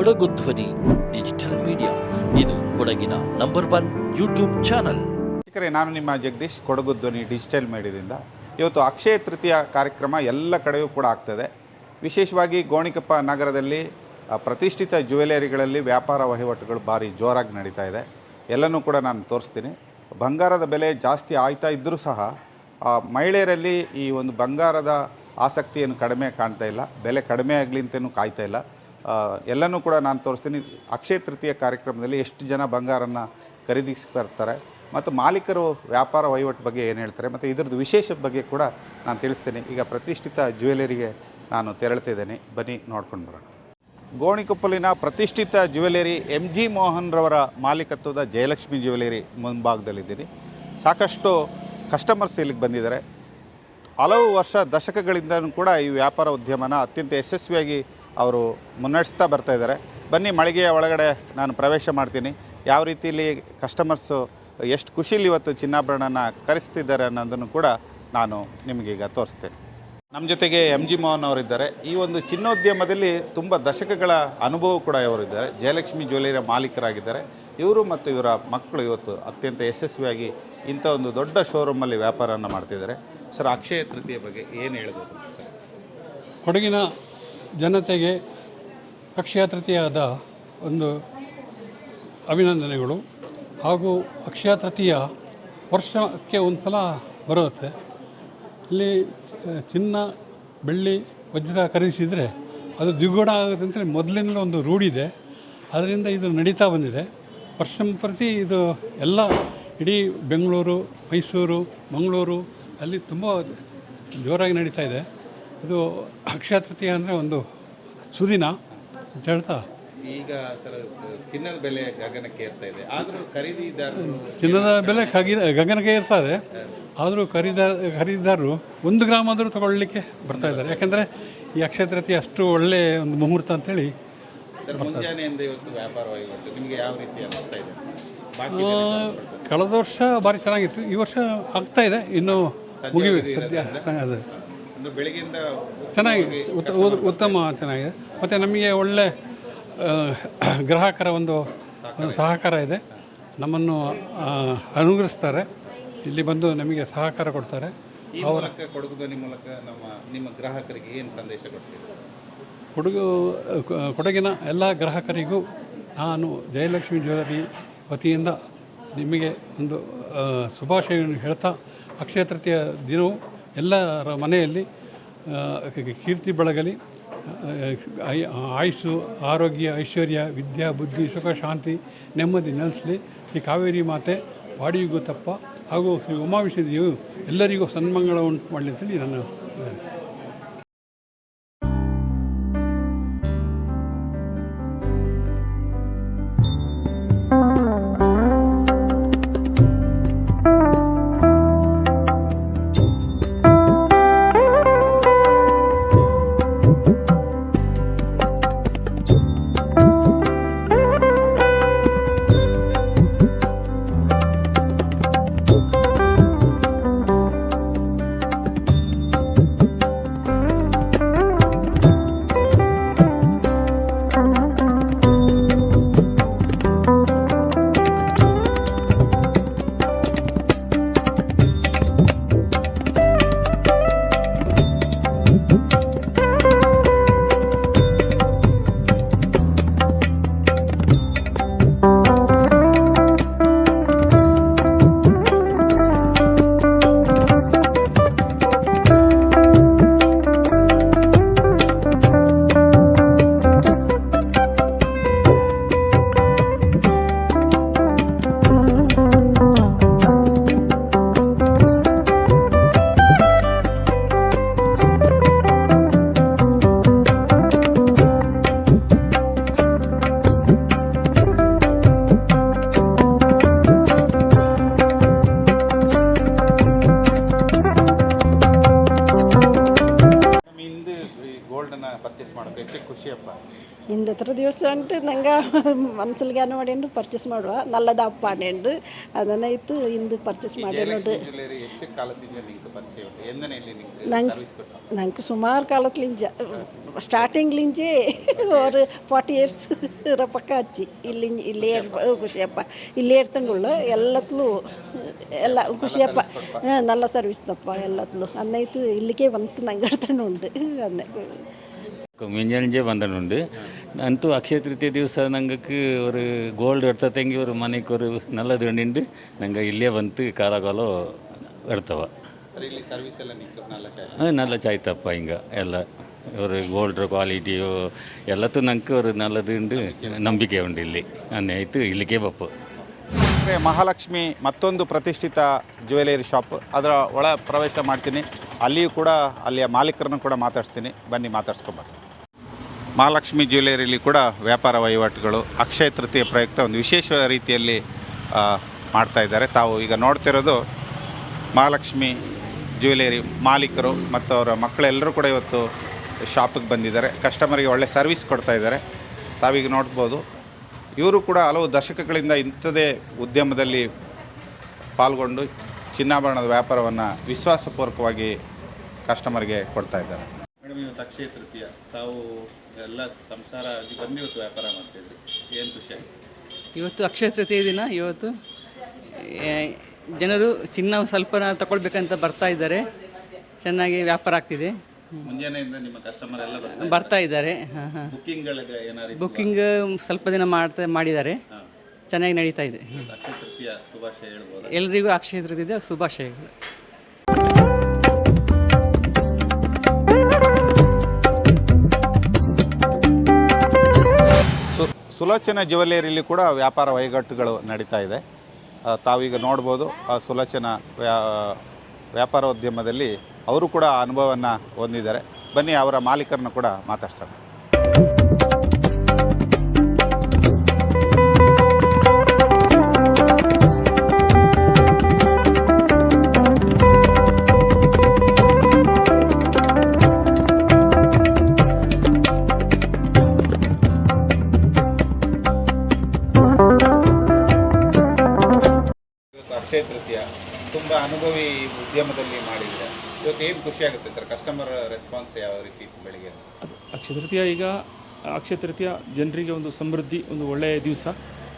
ಕೊಡಗು ಧ್ವನಿ, digital media. ಇದು ಕೊಡಗಿನ ನಂಬರ್ ಒನ್ ಯೂಟ್ಯೂಬ್ ಚಾನಲ್. ನಾನು ನಿಮ್ಮ ಜಗದೀಶ್, ಕೊಡಗು ಧ್ವನಿ, ಡಿಜಿಟಲ್ ಮೀಡಿಯಾದಿಂದ. ಇವತ್ತು ಅಕ್ಷಯ ತೃತೀಯ ಕಾರ್ಯಕ್ರಮ ಎಲ್ಲ ಕಡೆಯೂ ಕೂಡ ಆಗ್ತದೆ. ವಿಶೇಷವಾಗಿ ಗೋಣಿಕಪ್ಪ ನಗರದಲ್ಲಿ ಪ್ರತಿಷ್ಠಿತ ಜ್ಯುವೆಲರಿಗಳಲ್ಲಿ ವ್ಯಾಪಾರ ವಹಿವಾಟುಗಳು ಭಾರಿ ಜೋರಾಗಿ ನಡೀತಾ ಇದೆ. ಎಲ್ಲನೂ ಕೂಡ ನಾನು ತೋರಿಸ್ತೀನಿ. ಬಂಗಾರದ ಬೆಲೆ ಜಾಸ್ತಿ ಆಯ್ತಾ ಇದ್ದರೂ ಸಹ ಮಹಿಳೆಯರಲ್ಲಿ ಈ ಒಂದು ಬಂಗಾರದ ಆಸಕ್ತಿಯನ್ನು ಕಡಿಮೆ ಕಾಣ್ತಾ ಇಲ್ಲ. ಬೆಲೆ ಕಡಿಮೆ ಆಗಲಿ ಅಂತಲೂ ಕಾಯ್ತಾ ಇಲ್ಲ. ಎಲ್ಲನೂ ಕೂಡ ನಾನು ತೋರಿಸ್ತೀನಿ. ಅಕ್ಷಯ ತೃತೀಯ ಕಾರ್ಯಕ್ರಮದಲ್ಲಿ ಎಷ್ಟು ಜನ ಬಂಗಾರನ್ನು ಖರೀದಿಸಿ ಬರ್ತಾರೆ ಮತ್ತು ಮಾಲೀಕರು ವ್ಯಾಪಾರ ವಹಿವಾಟು ಬಗ್ಗೆ ಏನು ಹೇಳ್ತಾರೆ ಮತ್ತು ಇದ್ರದ್ದು ವಿಶೇಷದ ಬಗ್ಗೆ ಕೂಡ ನಾನು ತಿಳಿಸ್ತೀನಿ. ಈಗ ಪ್ರತಿಷ್ಠಿತ ಜ್ಯುವೆಲರಿಗೆ ನಾನು ತೆರಳ್ತಿದ್ದೇನೆ ಬನ್ನಿ, ನೋಡ್ಕೊಂಡು ಬರೋಣ. ಗೋಣಿಕೊಪ್ಪಲಿನ ಪ್ರತಿಷ್ಠಿತ ಜ್ಯುವೆಲರಿ ಎಂ ಜಿ ಮೋಹನ್ರವರ ಮಾಲೀಕತ್ವದ ಜಯಲಕ್ಷ್ಮಿ ಜ್ಯುವೆಲರಿ ಮುಂಭಾಗದಲ್ಲಿದ್ದೀನಿ. ಸಾಕಷ್ಟು ಕಸ್ಟಮರ್ಸ್ ಇಲ್ಲಿಗೆ ಬಂದಿದ್ದಾರೆ. ಹಲವು ವರ್ಷ ದಶಕಗಳಿಂದಲೂ ಕೂಡ ಈ ವ್ಯಾಪಾರ ಉದ್ಯಮನ ಅತ್ಯಂತ ಯಶಸ್ವಿಯಾಗಿ ಅವರು ಮುನ್ನಡೆಸ್ತಾ ಬರ್ತಾ ಇದ್ದಾರೆ. ಬನ್ನಿ, ಮಳಿಗೆಯ ಒಳಗಡೆ ನಾನು ಪ್ರವೇಶ ಮಾಡ್ತೀನಿ. ಯಾವ ರೀತಿಯಲ್ಲಿ ಕಸ್ಟಮರ್ಸು ಎಷ್ಟು ಖುಷಿಲಿ ಇವತ್ತು ಚಿನ್ನಾಭರಣನ ಕರೆಸ್ತಿದ್ದಾರೆ ಅನ್ನೋದನ್ನು ಕೂಡ ನಾನು ನಿಮಗೀಗ ತೋರಿಸ್ತೇನೆ. ನಮ್ಮ ಜೊತೆಗೆ ಎಂ ಜಿ ಮೋಹನ್ ಅವರಿದ್ದಾರೆ. ಈ ಒಂದು ಚಿನ್ನೋದ್ಯಮದಲ್ಲಿ ತುಂಬ ದಶಕಗಳ ಅನುಭವ ಕೂಡ ಇವರಿದ್ದಾರೆ. ಜಯಲಕ್ಷ್ಮಿ ಜ್ಯುವೆಲರಿಯ ಮಾಲೀಕರಾಗಿದ್ದಾರೆ. ಇವರು ಮತ್ತು ಇವರ ಮಕ್ಕಳು ಇವತ್ತು ಅತ್ಯಂತ ಯಶಸ್ವಿಯಾಗಿ ಇಂಥ ಒಂದು ದೊಡ್ಡ ಶೋರೂಮಲ್ಲಿ ವ್ಯಾಪಾರವನ್ನು ಮಾಡ್ತಿದ್ದಾರೆ. ಸರ್, ಅಕ್ಷಯ ತೃತೀಯ ಬಗ್ಗೆ ಏನು ಹೇಳ್ಬೋದು ಸರ್? ಕೊಡಗಿನ ಜನತೆಗೆ ಅಕ್ಷಯ ತೃತೀಯದ ಒಂದು ಅಭಿನಂದನೆಗಳು ಹಾಗೂ ಅಕ್ಷಯ ತೃತೀಯ ವರ್ಷಕ್ಕೆ ಒಂದು ಸಲ ಬರುತ್ತೆ. ಇಲ್ಲಿ ಚಿನ್ನ, ಬೆಳ್ಳಿ, ವಜ್ರ ಖರೀದಿಸಿದರೆ ಅದು ದ್ವಿಗುಣ ಆಗುತ್ತೆ ಅಂತೇಳಿ ಮೊದಲಿಂದಲೂ ಒಂದು ರೂಢಿದೆ ಅದರಿಂದ ಇದು ನಡೀತಾ ಬಂದಿದೆ. ವರ್ಷ ಪ್ರತಿ ಇದು ಎಲ್ಲ ಇಡೀ ಬೆಂಗಳೂರು, ಮೈಸೂರು, ಮಂಗಳೂರು ಅಲ್ಲಿ ತುಂಬ ಜೋರಾಗಿ ನಡೀತಾ ಇದೆ. ಇದು ಅಕ್ಷಯ ತೃತೀಯ ಅಂದರೆ ಒಂದು ಸುದಿನ ಅಂತ ಹೇಳ್ತಾ ಈಗ ಸರ್ ಚಿನ್ನದ ಬೆಲೆ ಗಗನಕ್ಕೆ ಏರ್ತಾ ಇದೆ. ಆದರೂ ಖರೀದಿದಾರರು ಚಿನ್ನದ ಬೆಲೆ ಗಗನಕ್ಕೆ ಗಗನಕ್ಕೆ ಇದೆ. ಆದರೂ ಖರೀದಾರ ಖರೀದಿದಾರರು ಒಂದು ಗ್ರಾಮ್ ಆದರೂ ತಗೊಳ್ಳಿಕ್ಕೆ ಬರ್ತಾ ಇದ್ದಾರೆ. ಯಾಕೆಂದರೆ ಈ ಅಕ್ಷಯ ತೃತೀಯ ಅಷ್ಟು ಒಳ್ಳೆಯ ಒಂದು ಮುಹೂರ್ತ ಅಂತೇಳಿ ಸರ್ ಮುಂಜಾನೆಯಿಂದ ಇವತ್ತು ವ್ಯಾಪಾರ ವಹಿವಾಟು ನಿಮಗೆ ಯಾವ ರೀತಿ ಅನಿಸ್ತಾ ಇದೆ? ಬಾಕಿ ಕಳೆದ ವರ್ಷ ಭಾರಿ ಚೆನ್ನಾಗಿತ್ತು. ಈ ವರ್ಷ ಆಗ್ತಾ ಇದೆ. ಇನ್ನು ಮುಗಿಬೇಕು ಸದ್ಯ ಅದು. ಅಂದ್ರೆ ಬೆಳಗ್ಗೆಯಿಂದ ಚೆನ್ನಾಗಿದೆ ಉತ್ತ- ಉತ್ತಮ ಚೆನ್ನಾಗಿದೆ. ಮತ್ತು ನಮಗೆ ಒಳ್ಳೆ ಗ್ರಾಹಕರ ಒಂದು ಒಂದು ಸಹಕಾರ ಇದೆ. ನಮ್ಮನ್ನು ಅನುಗ್ರಹಿಸ್ತಾರೆ. ಇಲ್ಲಿ ಬಂದು ನಮಗೆ ಸಹಕಾರ ಕೊಡ್ತಾರೆ. ಅವರ ಮೂಲಕ ಕೊಡಗು ಧ್ವನಿ ಮೂಲಕ ನಮ್ಮ ನಿಮ್ಮ ಗ್ರಾಹಕರಿಗೆ ಏನು ಸಂದೇಶ ಕೊಡ್ತೀವಿ ಕೊಡಗು ಕೊಡಗಿನ ಎಲ್ಲ ಗ್ರಾಹಕರಿಗೂ ನಾನು ಜಯಲಕ್ಷ್ಮಿ ಜ್ಯುವೆಲರಿ ವತಿಯಿಂದ ನಿಮಗೆ ಒಂದು ಶುಭಾಶಯವನ್ನು ಹೇಳ್ತಾ ಅಕ್ಷಯ ತೃತೀಯ ದಿನವು ಎಲ್ಲರ ಮನೆಯಲ್ಲಿ ಕೀರ್ತಿ ಬೆಳಗಲಿ ಆಯುಸ್ಸು, ಆರೋಗ್ಯ, ಐಶ್ವರ್ಯ, ವಿದ್ಯಾ, ಬುದ್ಧಿ, ಸುಖ, ಶಾಂತಿ, ನೆಮ್ಮದಿ ನೆಲೆಸಲಿ ಈ ಕಾವೇರಿ ಮಾತೆ ತಪ್ಪ ಹಾಗೂ ಶ್ರೀ ಉಮಾವಿಷದೇವಿಯು ಎಲ್ಲರಿಗೂ ಸನ್ಮಂಗಳ ಉಂಟು ಮಾಡಲಿ ಅಂತೇಳಿ ನಾನು ರೀಸೆಂಟ್ ನಂಗೆ ಮನ್ಸಲ್ಗೆ ಮಾಡೇನು ಪರ್ಚೇಸ್ ಮಾಡುವ. ನಲ್ಲದ ಪಾಡೇನು ಅದನ್ನ ಇತ್ತು ಇಂದು ಪರ್ಚೇಸ್ ಮಾಡಿ ನಂಗೆ ನಂಗೆ ಸುಮಾರು ಕಾಲತ್ಲಿಂಜ ಸ್ಟಾರ್ಟಿಂಗ್ಲಿಂಜೆ ಅವರು ಫಾರ್ಟಿ ಇಯರ್ಸ್ ಇರೋ ಪಕ್ಕ ಹಚ್ಚಿ ಇಲ್ಲಿ ಇಲ್ಲೇ ಖುಷಿಯಪ್ಪ. ಇಲ್ಲೇ ಇರ್ತಂಗುಳ್ಳ ಎಲ್ಲತ್ಲೂ ಎಲ್ಲ ಖುಷಿಯಪ್ಪ. ನಲ್ಲ ಸರ್ವಿಸ್ ತಪ್ಪ ಎಲ್ಲತ್ಲು. ಅನ್ನೈತು ಇಲ್ಲಿಗೆ ಬಂತು ನಂಗೆ ಉಂಡು ಅನ್ನ மிஞ்சஞ்சே வந்தனுண்டு ಅಂತೂ ಅಕ್ಷಯ ತೃತೀಯ ದಿವಸ ನಂಗಕ್ಕೆ ஒரு கோல்டு எடுத்ததங்கி ஒரு மனைக்கு ஒரு நல்லது வேண்டிண்டு நாங்கள் இல்லே வந்து காலகாலம் எடுத்தவ ಸರ್ ಇಲ್ಲಿ ಸರ್ವಿಸ್ ಎಲ್ಲ ನಿಂಗೆ ನಲ್ಲ ಚಾಯ್ அது நல்ல சாய்த்தப்பா இங்கே எல்லாம் ஒரு கோல்டு குவாலிட்டியோ எல்லாத்தும் ನಂಗೆ ஒரு நல்லதுண்டு ನಂಬಿಕೆ ಉಂಟು ಇಲ್ಲಿ ಅನ್ನೈತು ಇಲ್ಲಿಗೆ ಬಪ್ಪು ಅಂದರೆ ಮಹಾಲಕ್ಷ್ಮಿ ಮತ್ತೊಂದು ಪ್ರತಿಷ್ಠಿತ ಜ್ಯುವೆಲರಿ ಶಾಪ್ ಅದರ ಒಳ ಪ್ರವೇಶ ಮಾಡ್ತೀನಿ ಅಲ್ಲಿಯೂ ಕೂಡ ಅಲ್ಲಿಯ ಮಾಲೀಕರನ್ನು ಕೂಡ ಮಾತಾಡಿಸ್ತೀನಿ ಬನ್ನಿ ಮಾತಾಡ್ಸ್ಕೊಂಬರ್ರಿ ಮಹಾಲಕ್ಷ್ಮಿ ಜ್ಯುವೆಲರಿಲಿ ಕೂಡ ವ್ಯಾಪಾರ ವಹಿವಾಟುಗಳು, ಅಕ್ಷಯ ತೃತೀಯ ಪ್ರಯುಕ್ತ ಒಂದು ವಿಶೇಷ ರೀತಿಯಲ್ಲಿ ಮಾಡ್ತಾ ಇದ್ದಾರೆ. ತಾವು ಈಗ ನೋಡ್ತಿರೋದು ಮಹಾಲಕ್ಷ್ಮಿ ಜ್ಯುವೆಲರಿ ಮಾಲೀಕರು ಮತ್ತು ಅವರ ಮಕ್ಕಳೆಲ್ಲರೂ ಕೂಡ ಇವತ್ತು ಶಾಪಿಗೆ ಬಂದಿದ್ದಾರೆ. ಕಸ್ಟಮರಿಗೆ ಒಳ್ಳೆ ಸರ್ವಿಸ್ ಕೊಡ್ತಾ ಇದ್ದಾರೆ. ತಾವೀಗ ನೋಡ್ಬೋದು. ಇವರು ಕೂಡ ಹಲವು ದಶಕಗಳಿಂದ ಇಂಥದೇ ಉದ್ಯಮದಲ್ಲಿ ಪಾಲ್ಗೊಂಡು ಚಿನ್ನಾಭರಣದ ವ್ಯಾಪಾರವನ್ನು ವಿಶ್ವಾಸಪೂರ್ವಕವಾಗಿ ಕಸ್ಟಮರ್ಗೆ ಕೊಡ್ತಾ ಇದ್ದಾರೆ. ಮೇಡಮ್ ಇವತ್ತು ಅಕ್ಷಯ ತೃತೀಯ. ತಾವು ಎಲ್ಲ ಸಂಸಾರ ಬಂದು ಇವತ್ತು ವ್ಯಾಪಾರ ಮಾಡ್ತಿದ್ರಿ. ಏನು ಖುಷಿ ಆಗಿದೆ ಇವತ್ತು ಅಕ್ಷಯ ತೃತೀಯ ದಿನ ಇವತ್ತು ಏ, ಜನರು ಚಿನ್ನ ಸ್ವಲ್ಪ ತಗೊಳ್ಬೇಕಂತ ಬರ್ತಾ ಇದ್ದಾರೆ. ಚೆನ್ನಾಗಿ ವ್ಯಾಪಾರ ಆಗ್ತಿದೆ. ಮುಂಜಾನೆಯಿಂದ ನಿಮ್ಮ ಕಸ್ಟಮರ್ ಎಲ್ಲ ಬರ್ತಾರೆ ಬರ್ತಾ ಇದ್ದಾರೆ. ಹಾಂ ಹಾಂ. ಬುಕ್ಕಿಂಗ್ಗಳಿಗೆ ಏನಾದ್ರು ಬುಕ್ಕಿಂಗ್ ಸ್ವಲ್ಪ ದಿನ ಮಾಡ್ತಾ ಮಾಡಿದ್ದಾರೆ. ಚೆನ್ನಾಗಿ ನಡೀತಾ ಇದೆ. ಅಕ್ಷಯ ತೃತೀಯ ಶುಭಾಶಯ ಹೇಳ್ಬೋದು? ಎಲ್ರಿಗೂ ಅಕ್ಷಯ ತೃತೀಯ ಶುಭಾಶಯಗಳು. ಸುಲೋಚನ ಜ್ಯುವೆಲರಿಲಿ ಕೂಡ ವ್ಯಾಪಾರ ವಹಿವಾಟುಗಳು ನಡೀತಾ ಇದೆ. ತಾವೀಗ ನೋಡ್ಬೋದು, ಆ ಸುಲೋಚನ ವ್ಯಾ, ವ್ಯಾಪಾರೋದ್ಯಮದಲ್ಲಿ ಅವರು ಕೂಡ ಅನುಭವವನ್ನು ಹೊಂದಿದ್ದಾರೆ. ಬನ್ನಿ, ಅವರ ಮಾಲೀಕರನ್ನು ಕೂಡ ಮಾತಾಡ್ಸೋಣ. ಅಕ್ಷಯ ತೃತೀಯ ತುಂಬ ಅನುಭವಿ ಉದ್ಯಮದಲ್ಲಿ ಮಾಡಿದ್ರೆ ಇವತ್ತು ಏನು ಖುಷಿ ಆಗುತ್ತೆ ಸರ್? ಕಸ್ಟಮರ್ ರೆಸ್ಪಾನ್ಸ್ ಯಾವ ರೀತಿ ಇತ್ತು ಬೆಳಿಗ್ಗೆ? ಅದು ಅಕ್ಷಯ ತೃತೀಯ ಈಗ ಅಕ್ಷಯ ತೃತೀಯ ಜನರಿಗೆ ಒಂದು ಸಮೃದ್ಧಿ ಒಂದು ಒಳ್ಳೆಯ ದಿವಸ.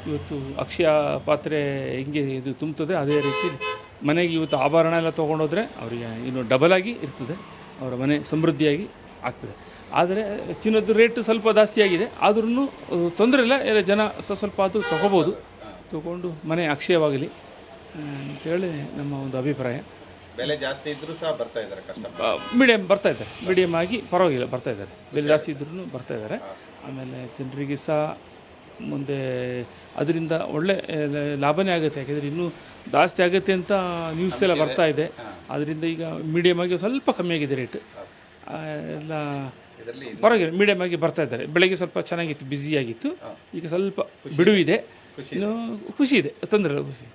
ಇವತ್ತು ಅಕ್ಷಯ ಪಾತ್ರೆ ಹೆಂಗೆ ಇದು ತುಂಬುತ್ತದೆ ಅದೇ ರೀತಿ ಮನೆಗೆ ಇವತ್ತು ಆಭರಣ ಎಲ್ಲ ತೊಗೊಂಡೋದ್ರೆ ಅವರಿಗೆ ಇನ್ನು ಡಬಲ್ ಆಗಿ ಇರ್ತದೆ. ಅವರ ಮನೆ ಸಮೃದ್ಧಿಯಾಗಿ ಆಗ್ತದೆ. ಆದರೆ ಚಿನ್ನದ ರೇಟ್ ಸ್ವಲ್ಪ ಜಾಸ್ತಿ ಆಗಿದೆ. ಆದ್ರೂ ತೊಂದರೆ ಇಲ್ಲ. ಎಲ್ಲ ಜನ ಸ್ವಲ್ಪ ಸ್ವಲ್ಪ ಆದರೂ ತೊಗೋಬೋದು. ತೊಗೊಂಡು ಮನೆ ಅಕ್ಷಯವಾಗಲಿ. ಅಂತೇಳಿ ನಮ್ಮ ಒಂದು ಅಭಿಪ್ರಾಯ. ಬೆಲೆ ಜಾಸ್ತಿ ಇದ್ದರೂ ಸಹ ಬರ್ತಾ ಇದ್ದಾರೆ ಕಸ್ಟಮರ್ ಮೀಡಿಯಮ್ ಬರ್ತಾ ಇದ್ದಾರೆ. ಮೀಡಿಯಮ್ ಆಗಿ ಪರವಾಗಿಲ್ಲ ಬರ್ತಾ ಇದ್ದಾರೆ. ಬೆಲೆ ಜಾಸ್ತಿ ಇದ್ರೂ ಬರ್ತಾ ಇದ್ದಾರೆ. ಆಮೇಲೆ ಜನರಿಗೆ ಸಹ ಮುಂದೆ ಅದರಿಂದ ಒಳ್ಳೆ ಲಾಭನೇ ಆಗುತ್ತೆ. ಯಾಕೆಂದರೆ ಇನ್ನೂ ಜಾಸ್ತಿ ಆಗುತ್ತೆ ಅಂತ ನ್ಯೂಸ್ ಎಲ್ಲ ಬರ್ತಾ ಇದೆ. ಅದರಿಂದ ಈಗ ಮೀಡಿಯಮ್ ಆಗಿ ಸ್ವಲ್ಪ ಕಮ್ಮಿ ಆಗಿದೆ ರೇಟ್ ಎಲ್ಲ ಪರವಾಗಿಲ್ಲ ಮೀಡಿಯಮ್ ಆಗಿ ಬರ್ತಾ ಇದ್ದಾರೆ. ಬೆಳಗ್ಗೆ ಸ್ವಲ್ಪ ಚೆನ್ನಾಗಿತ್ತು ಬ್ಯುಸಿಯಾಗಿತ್ತು ಈಗ ಸ್ವಲ್ಪ ಬಿಡುವಿದೆ. ಇನ್ನು ಖುಷಿ ಇದೆ. ತೊಂದರೆ ಇಲ್ಲ ಖುಷಿ.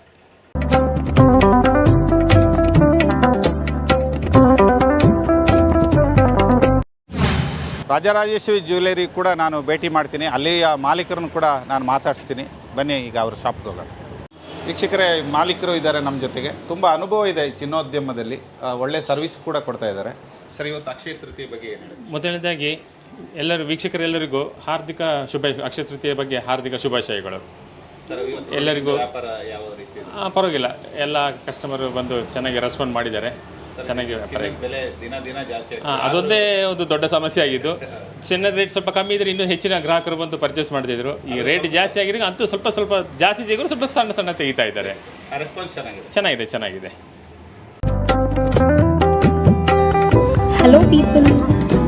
ರಾಜರಾಜೇಶ್ವರಿ ಜ್ಯುವೆಲರಿ ಕೂಡ ನಾನು ಭೇಟಿ ಮಾಡ್ತೀನಿ. ಅಲ್ಲಿಯ ಮಾಲೀಕರನ್ನು ಕೂಡ ನಾನು ಮಾತಾಡಿಸ್ತೀನಿ. ಬನ್ನಿ ಈಗ ಅವ್ರ ಶಾಪ್ಗೆ ಹೋಗೋಣ. ವೀಕ್ಷಕರೇ ಮಾಲೀಕರು ಇದ್ದಾರೆ ನಮ್ಮ ಜೊತೆಗೆ. ತುಂಬ ಅನುಭವ ಇದೆ ಈ ಚಿನ್ನೋದ್ಯಮದಲ್ಲಿ. ಒಳ್ಳೆ ಸರ್ವಿಸ್ ಕೂಡ ಕೊಡ್ತಾ ಇದ್ದಾರೆ. ಸರ್ ಇವತ್ತು ಅಕ್ಷಯ ತೃತೀಯ ಬಗ್ಗೆ ಏನು ಮೊದಲನೇದಾಗಿ ಎಲ್ಲರೂ ವೀಕ್ಷಕರೆಲ್ಲರಿಗೂ ಹಾರ್ದಿಕ ಶುಭ ಅಕ್ಷಯ ತೃತೀಯ ಬಗ್ಗೆ ಹಾರ್ದಿಕ ಶುಭಾಶಯಗಳು. ಎಲ್ಲರಿಗೂ ಪರವಾಗಿಲ್ಲ. ಎಲ್ಲ ಕಸ್ಟಮರು ಬಂದು ಚೆನ್ನಾಗಿ ರೆಸ್ಪಾಂಡ್ ಮಾಡಿದ್ದಾರೆ. ಚೆನ್ನಾಗಿ ವ್ಯಾಪಾರ ಚಿನ್ನದ ಬೆಲೆ ದಿನ ದಿನ ಜಾಸ್ತಿ ಆ, ಅದೊಂದೇ ಒಂದು ದೊಡ್ಡ ಸಮಸ್ಯೆ ಆಗಿದ್ದು ಚಿನ್ನದ ರೇಟ್ ಸ್ವಲ್ಪ ಕಮ್ಮಿ ಇದ್ರೆ ಇನ್ನೂ ಹೆಚ್ಚಿನ ಗ್ರಾಹಕರು ಬಂದು ಪರ್ಚೇಸ್ ಮಾಡ್ತಿದ್ರು ಈ ರೇಟ್ ಜಾಸ್ತಿ ಆಗಿದ್ರೆ ಅಂತೂ ಸ್ವಲ್ಪ ಸ್ವಲ್ಪ ಜಾಸ್ತಿ ತೆಗೆದ್ರು ಸ್ವಲ್ಪ ಸಣ್ಣ ಸಣ್ಣ ತೆಗಿತಾ ಇದ್ದಾರೆ ರೆಸ್ಪಾನ್ಸ್ ಚೆನ್ನಾಗಿದೆ ಚೆನ್ನಾಗಿದೆ hello Hello people,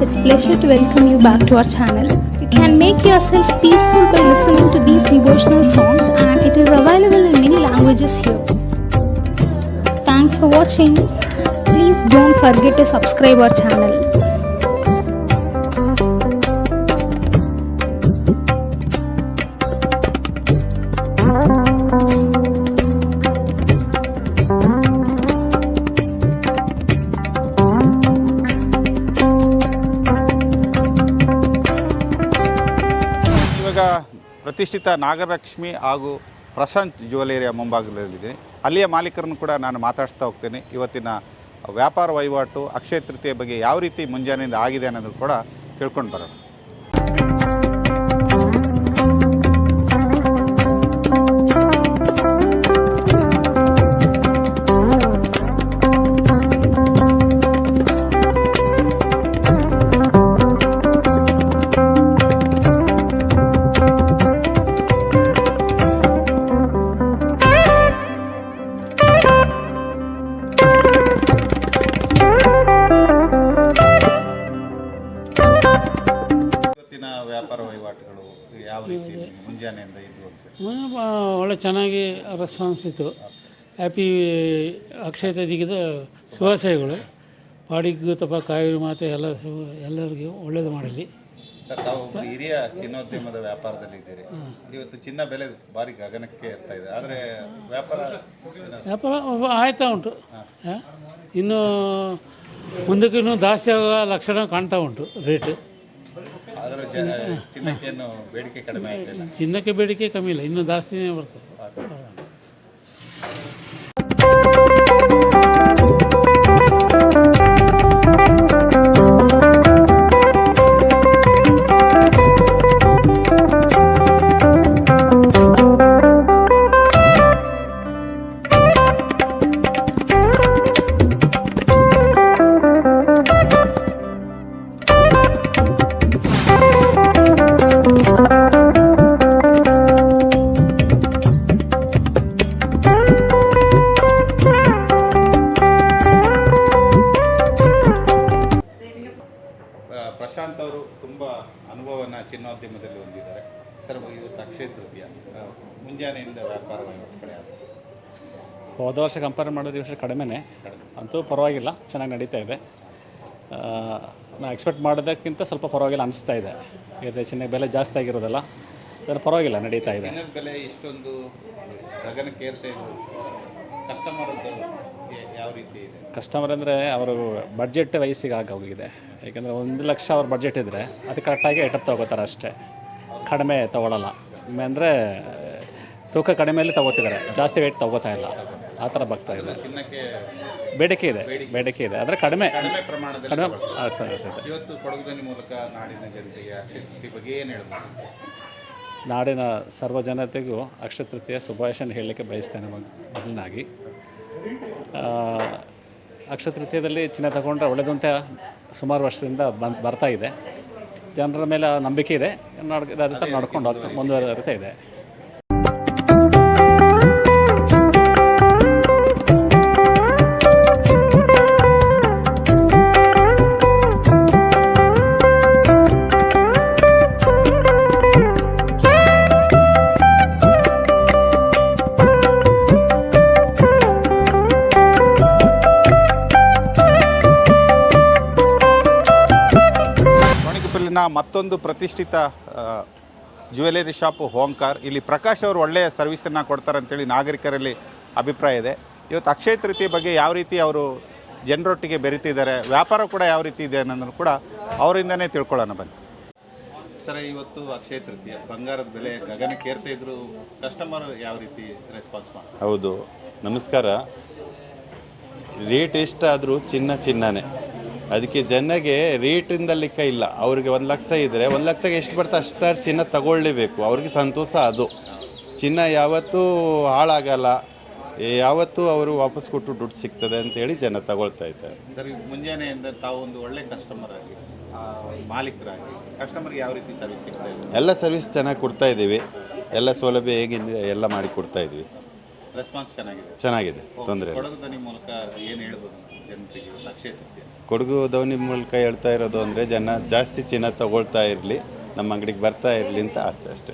it's pleasure to welcome you back to our channel. You can make yourself peaceful by listening to these devotional songs and it is available in many languages here. Thanks for watching. Please don't forget to subscribe our channel. ಪ್ರತಿಷ್ಠಿತ ನಾಗರಲಕ್ಷ್ಮಿ ಹಾಗೂ ಪ್ರಶಾಂತ್ ಜ್ಯುವೆಲರಿಯ ಮುಂಭಾಗದಲ್ಲಿದ್ದೀನಿ ಅಲ್ಲಿಯ ಮಾಲೀಕರನ್ನು ಕೂಡ ನಾನು ಮಾತಾಡಿಸ್ತಾ ಹೋಗ್ತೇನೆ ಇವತ್ತಿನ ವ್ಯಾಪಾರ ವಹಿವಾಟು ಅಕ್ಷಯ ತೃತೀಯ ಬಗ್ಗೆ ಯಾವ ರೀತಿ ಮುಂಜಾನೆಯಿಂದ ಆಗಿದೆ ಅನ್ನೋದು ಕೂಡ ತಿಳ್ಕೊಂಡು ಬರೋಣ. ರೆಸ್ಪಾನ್ಸ್ ಇತ್ತು ಹ್ಯಾಪಿ ಅಕ್ಷಯ ತದಿಗಿದ ಶುಭಾಶಯಗಳು. ಪಾಡಿಗೂ ತಪ್ಪ ಕಾವೇರಿ ಮಾತೆ ಎಲ್ಲ ಎಲ್ಲರಿಗೂ ಒಳ್ಳೇದು ಮಾಡಲಿ. ಸರ್ ತಾವು ಹಿರಿಯ ಚಿನ್ನೋದ್ಯಮದ ವ್ಯಾಪಾರದಲ್ಲಿ ಇದ್ದೀರಿ. ಇವತ್ತು ಚಿನ್ನ ಬೆಲೆ ಭಾರಿ ಗಗನಕ್ಕೆ ಇರ್ತಾ ಇದೆ. ಆದರೆ ವ್ಯಾಪಾರ ವ್ಯಾಪಾರ ಆಯ್ತಾ ಉಂಟು? ಇನ್ನು ಮುಂದಕ್ಕೆ ಇನ್ನೂ ಜಾಸ್ತಿ ಆಗುವ ಲಕ್ಷಣ ಕಾಣ್ತಾ ಉಂಟು ರೇಟ್. ಜ ಚಿನ್ನಕ್ಕೇನು ಬೇಡಿಕೆ ಕಡಿಮೆ ಆಗ್ತಿಲ್ಲ ಚಿನ್ನಕ್ಕೆ ಬೇಡಿಕೆ ಕಮ್ಮಿ ಇಲ್ಲ ಇನ್ನೂ ಜಾಸ್ತಿನೇ ಬರ್ತದೆ. ವರ್ಷ ಕಂಪೇರ್ ಮಾಡಿದ್ರೆ ಈ ವರ್ಷ ಕಡಿಮೆನೇ. ಅಂತೂ ಪರವಾಗಿಲ್ಲ ಚೆನ್ನಾಗಿ ನಡೀತಾ ಇದೆ. ನಾನು ಎಕ್ಸ್ಪೆಕ್ಟ್ ಮಾಡೋದಕ್ಕಿಂತ ಸ್ವಲ್ಪ ಪರವಾಗಿಲ್ಲ ಅನಿಸ್ತಾ ಇದೆ. ಇದೆ ಚಿನ್ನ ಬೆಲೆ ಜಾಸ್ತಿ ಆಗಿರೋದಲ್ಲ ಅದನ್ನು ಪರವಾಗಿಲ್ಲ ನಡೀತಾ ಇದೆ. ಬೆಲೆ ಇಷ್ಟೊಂದು ಯಾವ ರೀತಿ ಇದೆ? ಕಸ್ಟಮರ್ ಅಂದರೆ ಅವರು ಬಡ್ಜೆಟ್ ವಯಸ್ಸಿಗೆ ಆಗಿ ಹೋಗಿದೆ. ಯಾಕೆಂದರೆ ಒಂದು ಲಕ್ಷ ಅವ್ರ ಬಡ್ಜೆಟ್ ಇದ್ದರೆ ಅದು ಕರೆಕ್ಟಾಗಿ ಎಟಪ್ ತೊಗೋತಾರೆ ಅಷ್ಟೇ. ಕಡಿಮೆ ತೊಗೊಳಲ್ಲ. ಅಂದರೆ ತೂಕ ಕಡಿಮೆಯಲ್ಲಿ ತೊಗೋತಿದ್ದಾರೆ. ಜಾಸ್ತಿ ವೇಟ್ ತೊಗೋತಾ ಇಲ್ಲ. ಆ ಥರ ಬರ್ತಾ ಇದೆ. ಚಿನ್ನಕ್ಕೆ ಬೇಡಿಕೆ ಇದೆ ಬೇಡಿಕೆ ಇದೆ. ಆದರೆ ಕಡಿಮೆ ಕಡಿಮೆ ಪ್ರಮಾಣದಲ್ಲಿ ಕಡಿಮೆ ತಗೊಳ್ತಾರೆ. ಆಗ್ತಾ ಅನಿಸುತ್ತೆ. ಇವತ್ತು ಕೊಡಗುದನಿ ಮೂಲಕ ನಾಡಿನ ಜನತೆಗೆ ಅಕ್ಷಯ ತೃತೀಯ ಬಗ್ಗೆ ಏನು ಹೇಳ್ಬೋದು ನಾಡಿನ ಸರ್ವ ಜನತೆಗೂ ಅಕ್ಷಯ ತೃತೀಯ ಶುಭಾಶಯನ ಹೇಳಲಿಕ್ಕೆ ಬಯಸ್ತೇನೆ ಮೊದ್- ಮೊದಲನಾಗಿ ಆ, ಅಕ್ಷಯ ತೃತೀಯದಲ್ಲಿ ಚಿನ್ನ ತಗೊಂಡ್ರೆ ಒಳ್ಳೆಯದು ಅಂತ ಸುಮಾರು ವರ್ಷದಿಂದ ಬಂದು ಬರ್ತಾ ಇದೆ. ಜನರ ಮೇಲೆ ಆ ನಂಬಿಕೆ ಇದೆ. ನಡ್ ಅದೇ ಥರ ನಡ್ಕೊಂಡು ಹೋಗ್ತಾ ಮುಂದುವರಿತಾ ಇದೆ. ಮತ್ತೊಂದು ಪ್ರತಿಷ್ಠಿತ ಜ್ಯುವೆಲರಿ ಶಾಪ್ ಹೋಂಕಾರ್ ಇಲ್ಲಿ ಪ್ರಕಾಶ್ ಅವರು ಒಳ್ಳೆಯ ಸರ್ವಿಸನ್ನು ಕೊಡ್ತಾರೆ ಅಂತೇಳಿ ನಾಗರಿಕರಲ್ಲಿ ಅಭಿಪ್ರಾಯ ಇದೆ. ಇವತ್ತು ಅಕ್ಷಯ ತೃತೀಯ ಬಗ್ಗೆ ಯಾವ ರೀತಿ ಅವರು ಜನರೊಟ್ಟಿಗೆ ಬೆರೀತಿದ್ದಾರೆ ವ್ಯಾಪಾರ ಕೂಡ ಯಾವ ರೀತಿ ಇದೆ ಅನ್ನೋದನ್ನು ಕೂಡ ಅವರಿಂದನೇ ತಿಳ್ಕೊಳ್ಳೋಣ ಬನ್ನಿ. ಸರ್ ಇವತ್ತು ಅಕ್ಷಯ ತೃತೀಯ. ಬಂಗಾರದ ಬೆಲೆ ಗಗನ ಏರ್ತಾ ಇದ್ರು ಕಸ್ಟಮರ್ ಯಾವ ರೀತಿ ರೆಸ್ಪಾನ್ಸ್ ಮಾಡ್ತಾರೆ? ಹೌದು. ನಮಸ್ಕಾರ. ರೇಟ್ ಎಷ್ಟಾದರೂ ಚಿನ್ನ ಚಿನ್ನನೇ. ಅದಕ್ಕೆ ಜನಗೆ ರೇಟಿಂದ ಲೆಕ್ಕ ಇಲ್ಲ. ಅವ್ರಿಗೆ ಒಂದು ಲಕ್ಷ ಇದ್ದರೆ ಒಂದು ಲಕ್ಷಕ್ಕೆ ಎಷ್ಟು ಬರ್ತದೆ ಅಷ್ಟು ಚಿನ್ನ ತಗೊಳ್ಳೇಬೇಕು. ಅವ್ರಿಗೆ ಸಂತೋಷ ಅದು. ಚಿನ್ನ ಯಾವತ್ತೂ ಹಾಳಾಗಲ್ಲ. ಯಾವತ್ತೂ ಅವರು ವಾಪಸ್ ಕೊಟ್ಟು ದುಡ್ಡು ಸಿಗ್ತದೆ ಅಂತೇಳಿ ಜನ ತಗೊಳ್ತಾ ಇದ್ದಾರೆ. ಸರ್ ಈಗ ಮುಂಜಾನೆಯಿಂದ ತಾವು ಒಂದು ಒಳ್ಳೆ ಕಸ್ಟಮರ್ ಆಗಿ ಆ, ಮಾಲೀಕರಾಗಿ ಕಸ್ಟಮರ್ಗೆ ಯಾವ ರೀತಿ ಸರ್ವಿಸ್ ಸಿಗ್ತಾ ಇದೆ? ಎಲ್ಲ ಸರ್ವಿಸ್ ಚೆನ್ನಾಗಿ ಕೊಡ್ತಾ ಇದ್ದೀವಿ. ಎಲ್ಲ ಸೌಲಭ್ಯ ಹೇಗಿದೆ ಎಲ್ಲ ಮಾಡಿ ಕೊಡ್ತಾ ಇದ್ವಿ ರೆಸ್ಪಾನ್ಸ್ ಚೆನ್ನಾಗಿದೆ. ಚೆನ್ನಾಗಿದೆ ತೊಂದರೆ ಇಲ್ಲ. ಕೊಡಗು ಧ್ವನಿ ಮೂಲಕ ಏನು ಹೇಳ್ಬೋದು ಜನತೆಗೆ ಇವತ್ತು ಅಕ್ಷಯ ತೃತೀಯ ಕೊಡಗು ಧ್ವನಿ ಮೂಲಕ ಹೇಳ್ತಾ ಇರೋದು ಅಂದ್ರೆ ಜನ ಜಾಸ್ತಿ ಚಿನ್ನ ತಗೊಳ್ತಾ ಇರಲಿ ನಮ್ಮ ಅಂಗಡಿಗೆ ಬರ್ತಾ ಇರಲಿ ಅಂತ ಆಸೆ ಅಷ್ಟೇ.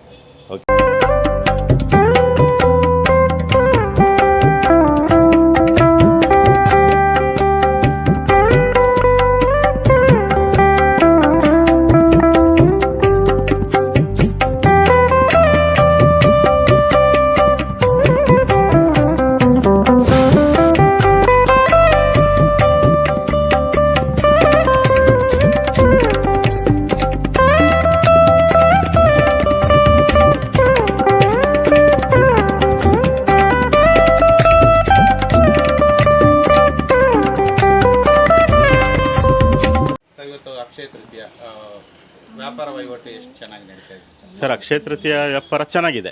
ಸರ್ ಅಕ್ಷಯ ತೃತೀಯ ವ್ಯಾಪಾರ ಚೆನ್ನಾಗಿದೆ.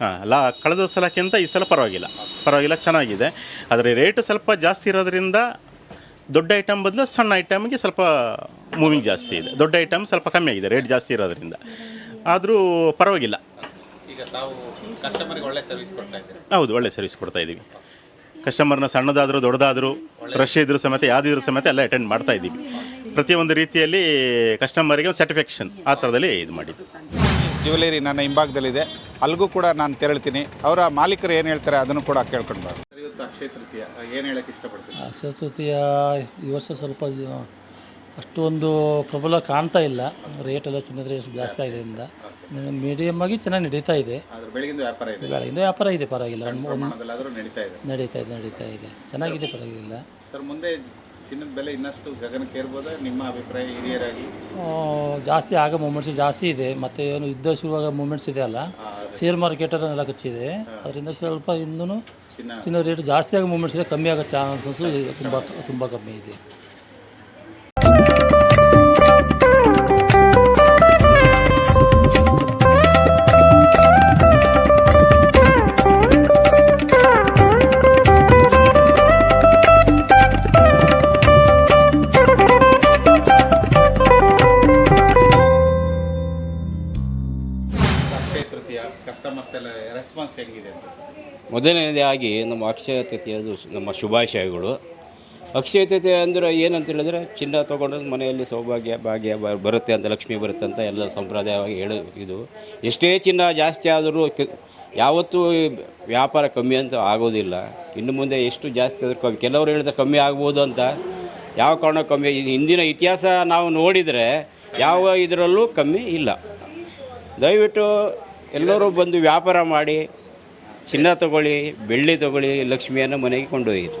ಹಾಂ ಅಲ್ಲ ಕಳೆದ ಸಲಕ್ಕಿಂತ ಈ ಸಲ ಪರವಾಗಿಲ್ಲ. ಪರವಾಗಿಲ್ಲ ಚೆನ್ನಾಗಿದೆ. ಆದರೆ ರೇಟ್ ಸ್ವಲ್ಪ ಜಾಸ್ತಿ ಇರೋದ್ರಿಂದ ದೊಡ್ಡ ಐಟಮ್ ಬದಲು ಸಣ್ಣ ಐಟಮ್ಗೆ ಸ್ವಲ್ಪ ಮೂವಿಂಗ್ ಜಾಸ್ತಿ ಇದೆ. ದೊಡ್ಡ ಐಟಮ್ ಸ್ವಲ್ಪ ಕಮ್ಮಿ ಆಗಿದೆ ರೇಟ್ ಜಾಸ್ತಿ ಇರೋದ್ರಿಂದ. ಆದರೂ ಪರವಾಗಿಲ್ಲ. ಹೌದು ಒಳ್ಳೆ ಸರ್ವಿಸ್ ಕೊಡ್ತಾ ಇದ್ದೀವಿ. ಕಸ್ಟಮರ್ನ ಸಣ್ಣದಾದರೂ ದೊಡ್ಡದಾದರೂ ರಶ್ ಇದ್ರೂ ಸಮೇತ ಯಾವುದಿದ್ರೂ ಸಮೇತ ಎಲ್ಲ ಅಟೆಂಡ್ ಮಾಡ್ತಾ ಇದ್ದೀವಿ. ಪ್ರತಿಯೊಂದು ರೀತಿಯಲ್ಲಿ ಕಸ್ಟಮರಿಗೆ ಒಂದು ಸ್ಯಾಟಿಸ್ಫ್ಯಾಕ್ಷನ್ ಆ ಥರದಲ್ಲಿ ಇದು ಮಾಡಿದ್ದು. ಜ್ಯುವೆಲರಿ ನನ್ನ ಹಿಂಭಾಗದಲ್ಲಿದೆ. ಅಲ್ಲಿಗೂ ಕೂಡ ನಾನು ತೆರಳ್ತೀನಿ. ಅವರ ಮಾಲೀಕರು ಏನು ಹೇಳ್ತಾರೆ ಅದನ್ನು ಕೂಡ ಕೇಳ್ಕೊಂಡು ಬರೋದು ಇವತ್ತು ಅಕ್ಷಯ ತೃತೀಯ ಏನು ಹೇಳಕ್ಕೆ ಇಷ್ಟಪಡ್ತೀನಿ ಅಕ್ಷಯ ತೃತೀಯ ಈ ವರ್ಷ ಸ್ವಲ್ಪ ಜ- ಅಷ್ಟೊಂದು ಪ್ರಬಲ ಕಾಣ್ತಾ ಇಲ್ಲ. ರೇಟ್ ಎಲ್ಲ ಚಿನ್ನದ ರೇಟ್ ಜಾಸ್ತಿ ಆಗಿದ್ದರಿಂದ ಮೀಡಿಯಮ್ ಆಗಿ ಚೆನ್ನಾಗಿ ನಡೀತಾ ಇದೆ. ಅದ್ರ ಬೆಳಗಿಂದ ವ್ಯಾಪಾರ ಇದೆ. ಬೆಳಗಿಂದ ವ್ಯಾಪಾರ ಇದೆ ಪರವಾಗಿಲ್ಲ. ಒಂದು- ಒಂದು ಪ್ರಮಾಣದಲ್ಲಾದರೂ ನಡೀತಾ ಇದೆ. ನಡೀತಾ ಇದೆ ನಡೀತಾ ಇದೆ. ಚೆನ್ನಾಗಿದೆ ಪರವಾಗಿಲ್ಲ. ಸರ್ ಮುಂದೆ ಚಿನ್ನದ ಬೆಲೆ ಇನ್ನಷ್ಟು ಗಗನಕ್ಕೆ ಏರ್ಬೋದಾ? ನಿಮ್ಮ ಅಭಿಪ್ರಾಯ ಹಿರಿಯರಾಗಿ. ಜಾಸ್ತಿ ಆಗ ಮೂಮೆಂಟ್ಸ್ ಜಾಸ್ತಿ ಇದೆ. ಮತ್ತು ಏನು ಯುದ್ಧ ಶುರುವಾಗ ಮೂಮೆಂಟ್ಸ್ ಇದೆ ಅಲ್ಲ? ಶೇರ್ ಮಾರ್ಕೆಟಲ್ಲೆಲ್ಲ ಕಚ್ಚಿದೆ. ಅದರಿಂದ ಸ್ವಲ್ಪ ಇನ್ನೂ ಚಿನ್ನ. ಚಿನ್ನ ರೇಟ್ ಜಾಸ್ತಿ ಆಗಿ ಮೂಮೆಂಟ್ಸ್ ಇದೆ. ಕಮ್ಮಿ ಆಗೋ ಚಾನ್ಸಸ್ಸು ತುಂಬ ತುಂಬ ಕಮ್ಮಿ ಇದೆ. ರೆಸ್ಪಾನ್ಸ್ ಹೆಂಗಿದೆ ಮೊದಲನೇದಾಗಿ ನಮ್ಮ ಅಕ್ಷಯ ತೃತೀಯದು ನಮ್ಮ ಶುಭಾಶಯಗಳು. ಅಕ್ಷಯ ತೃತೀಯ ಅಂದರೆ ಏನಂತ ಹೇಳಿದ್ರೆ ಚಿನ್ನ ತೊಗೊಂಡು ಮನೆಯಲ್ಲಿ ಸೌಭಾಗ್ಯ, ಭಾಗ್ಯ ಬರುತ್ತೆ ಅಂತ, ಲಕ್ಷ್ಮಿ ಬರುತ್ತೆ ಅಂತ ಎಲ್ಲ ಸಂಪ್ರದಾಯವಾಗಿ ಹೇಳ, ಇದು. ಎಷ್ಟೇ ಚಿನ್ನ ಜಾಸ್ತಿ ಆದರೂ ಯಾವತ್ತೂ ವ್ಯಾಪಾರ ಕಮ್ಮಿ ಅಂತ ಆಗೋದಿಲ್ಲ. ಇನ್ನು ಮುಂದೆ ಎಷ್ಟು ಜಾಸ್ತಿ ಆದರೂ ಕಮ್ಮಿ, ಕೆಲವರು ಹೇಳಿದ್ರೆ ಕಮ್ಮಿ ಆಗ್ಬೋದು ಅಂತ. ಯಾವ ಕಾರಣ ಕಮ್ಮಿ ಹಿಂದಿನ ಇತಿಹಾಸ ನಾವು ನೋಡಿದರೆ ಯಾವ ಇದರಲ್ಲೂ ಕಮ್ಮಿ ಇಲ್ಲ. ದಯವಿಟ್ಟು ಎಲ್ಲರೂ ಬಂದು ವ್ಯಾಪಾರ ಮಾಡಿ ಚಿನ್ನ ತಗೊಳ್ಳಿ ಬೆಳ್ಳಿ ತಗೊಳ್ಳಿ ಲಕ್ಷ್ಮಿಯನ್ನು ಮನೆಗೆ ಕೊಂಡೊಯ್ಯಿರಿ.